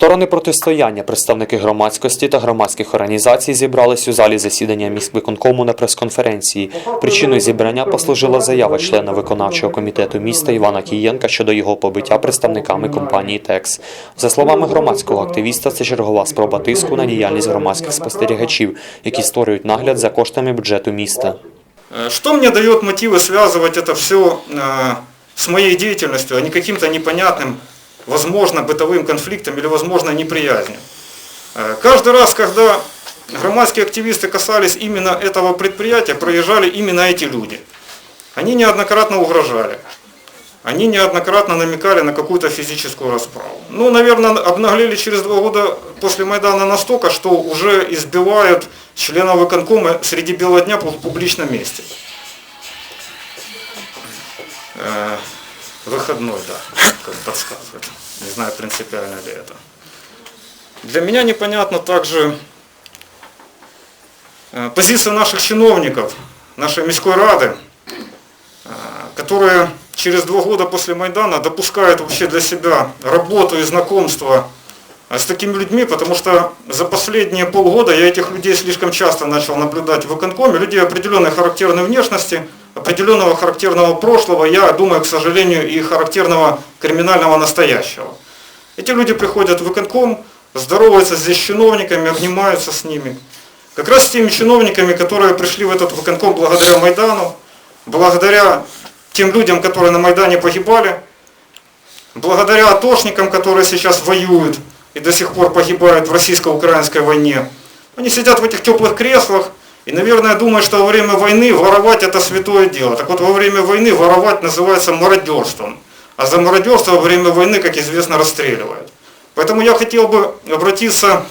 Сторони протистояння, представники громадськості та громадських організацій зібрались у залі засідання міськвиконкому на прес-конференції. Причиною зібрання послужила заява члена виконавчого комітету міста Івана Кієнка щодо його побиття представниками компанії ТЕКС. За словами громадського активіста, це чергова спроба тиску на діяльність громадських спостерігачів, які створюють нагляд за коштами бюджету міста. Э, Что мне дает мотивы связывать это все с моей деятельностью, а не каким-то непонятным, Возможно, бытовым конфликтом или, возможно, неприязнью? Э, Каждый раз, когда громадские активисты касались именно этого предприятия, проезжали именно эти люди. Они неоднократно угрожали. Они неоднократно намекали на какую-то физическую расправу. Ну, наверное, обнаглели через два года после Майдана настолько, что уже избивают членов выконкома среди бела дня в публичном месте. Выходной, да, как подсказывает. Не знаю, принципиально ли это. Для меня непонятно также э, позиция наших чиновников, нашей міської рады, э, которые через два года после Майдана допускают вообще для себя работу и знакомство э, с такими людьми, потому что за последние полгода я этих людей слишком часто начал наблюдать в выконкоме, людей определенной характерной внешности, определенного характерного прошлого, я думаю, к сожалению, и характерного криминального настоящего. Эти люди приходят в выконком, здороваются здесь с чиновниками, обнимаются с ними. Как раз с теми чиновниками, которые пришли в этот выконком благодаря Майдану, благодаря тем людям, которые на Майдане погибали, благодаря атошникам, которые сейчас воюют и до сих пор погибают в российско-украинской войне. Они сидят в этих теплых креслах и, наверное, думают, что во время войны воровать это святое дело. Так вот, во время войны воровать называется мародерством. А за мародерство во время войны, как известно, расстреливают. Поэтому я хотел бы обратиться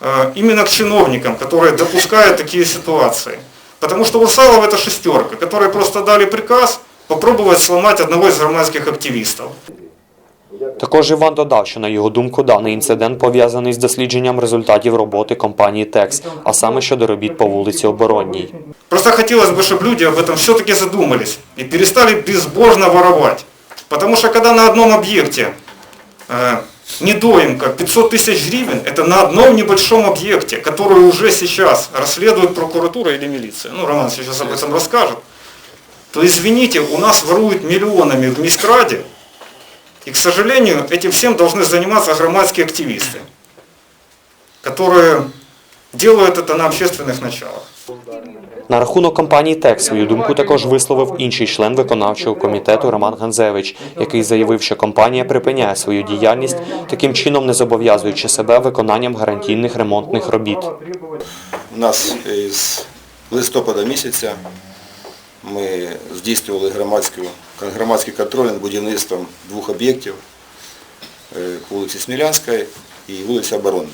э, именно к чиновникам, которые допускают такие ситуации. Потому что Усалов это шестерка, которые просто дали приказ попробовать сломать одного из громадских активистов. Також Іван додав, що на його думку даний інцидент пов'язаний з дослідженням результатів роботи компанії ТЕКС, а саме щодо робіт по вулиці Оборонній. Просто хотелось бы, чтобы люди об этом все-таки задумались и перестали безбожно воровать. Потому что когда на одном объекте э, недоимка 500 тысяч гривен, это на одном небольшом объекте, который уже сейчас расследует прокуратура или милиция. Ну, Роман сейчас об этом расскажет. То извините, у нас воруют миллионами в Мискраде, и, к сожалению, этим всем должны заниматься громадские активисты, которые делают это на общественных началах. На рахунок компанії ТЕК свою думку також висловив інший член виконавчого комітету Роман Ганзевич, який заявив, що компанія припиняє свою діяльність, таким чином не зобов'язуючи себе виконанням гарантійних ремонтних робіт. У нас з листопада місяця ми здійснювали громадський контроль над будівництвом двох об'єктів е, вулиці Смілянська і вулиця Оборонна.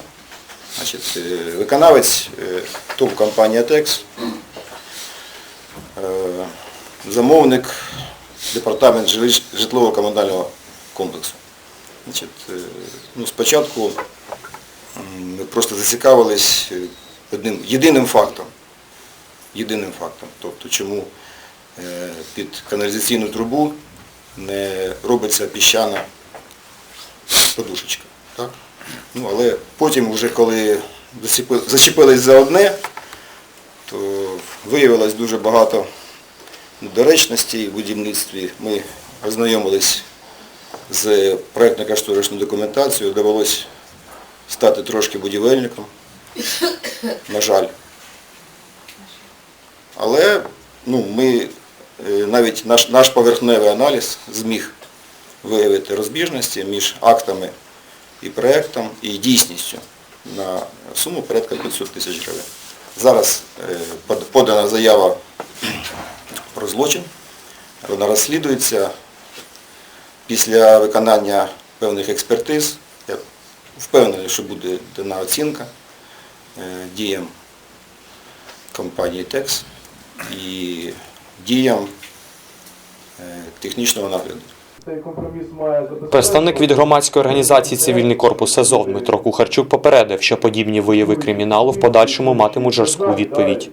Е, виконавець е, ТОВ компанія ТЕКС, замовник департамент житлово-комунального комплексу. Ну, спочатку ми просто зацікавились одним єдиним фактом. Єдиним фактом. Тобто чому е, під каналізаційну трубу не робиться піщана подушечка. Так? Ну, але потім, вже коли зачепились за одне, то виявилось дуже багато недоречностей в будівництві. Ми ознайомились з проєктно-кошторисною документацією, довелося стати трошки будівельником, на жаль. Але ну, ми, е, навіть наш, наш поверхневий аналіз зміг виявити розбіжності між актами і проєктом, і дійсністю на суму порядка 500 тисяч гривень. Зараз е, подана заява про злочин, вона розслідується. Після виконання певних експертиз, я впевнений, що буде дана оцінка е, діям компанії ТЕКС і діям е, технічного нагляду. Представник від громадської організації Цивільний корпус АЗОВ Дмитро Кухарчук попередив, що подібні вияви криміналу в подальшому матимуть жорстку відповідь.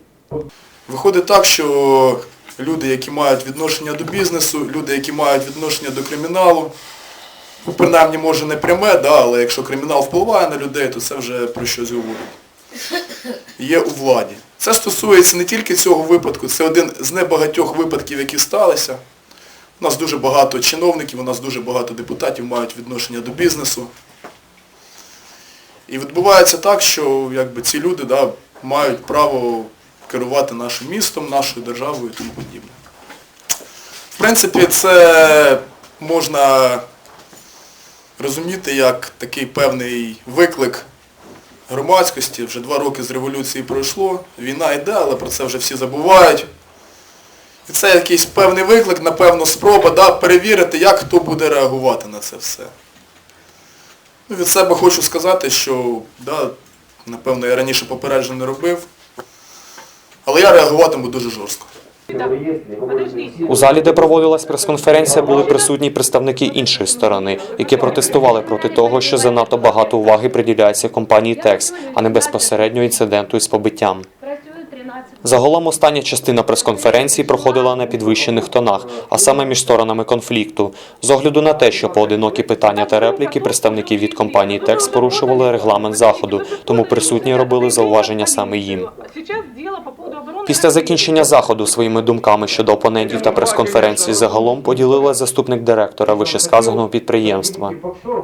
Виходить так, що люди, які мають відношення до бізнесу, люди, які мають відношення до криміналу, ну, принаймні може не пряме, да, але якщо кримінал впливає на людей, то це вже про щось говорить. Є у владі. Це стосується не тільки цього випадку, це один з небагатьох випадків, які сталися. У нас дуже багато чиновників, у нас дуже багато депутатів мають відношення до бізнесу. І відбувається так, що якби, ці люди да, мають право керувати нашим містом, нашою державою і тому подібне. В принципі, це можна розуміти як такий певний виклик громадськості. Вже два роки з революції пройшло, війна йде, але про це вже всі забувають. І це якийсь певний виклик, напевно, спроба да, перевірити, як хто буде реагувати на це все. Ну, від себе хочу сказати, що, да, напевно, я раніше попереджень не робив, але я реагуватиму дуже жорстко. У залі, де проводилась прес-конференція, були присутні представники іншої сторони, які протестували проти того, що занадто багато уваги приділяється компанії Текс, а не безпосередньо інциденту із побиттям. Працює 13 Загалом остання частина прес-конференції проходила на підвищених тонах, а саме між сторонами конфлікту. З огляду на те, що поодинокі питання та репліки представників від компанії Текс порушували регламент заходу, тому присутні робили зауваження саме їм. Сейчас дело по поводу обороны. Після закінчення заходу своїми думками щодо опонентів та прес-конференції загалом поділила заступник директора вищесказаного підприємства.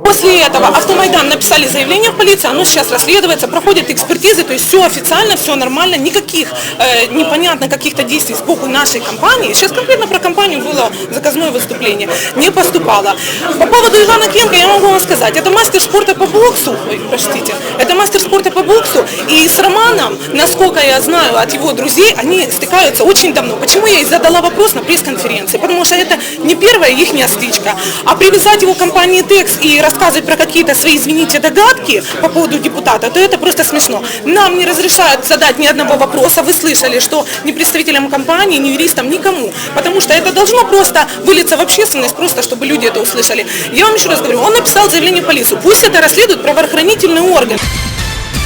После этого Автомайдан написали заявление в полицию, оно сейчас расследуется, проходят экспертизы, то есть все официально, все нормально, никаких э, непонятно каких-то действий с боку нашей компании. Сейчас конкретно про компанию было заказное выступление, не поступало. По поводу Ивана Кенко я могу вам сказать, это мастер спорта по боксу, ой, простите, это мастер спорта по боксу, и с Романом, насколько я знаю от его друзей, они стыкаются очень давно. Почему я и задала вопрос на пресс-конференции? Потому что это не первая их стычка, а привязать его к компании Текс и рассказывать про какие-то свои, извините, догадки по поводу депутата, то это просто смешно. Нам не разрешают задать ни одного вопроса, вы слышали, что ни представителям компании, ни юристам, никому, потому что это должно просто вылиться в общественность, просто чтобы люди это услышали. Я вам еще раз говорю, он написал заявление в полицию, пусть это расследует правоохранительный орган.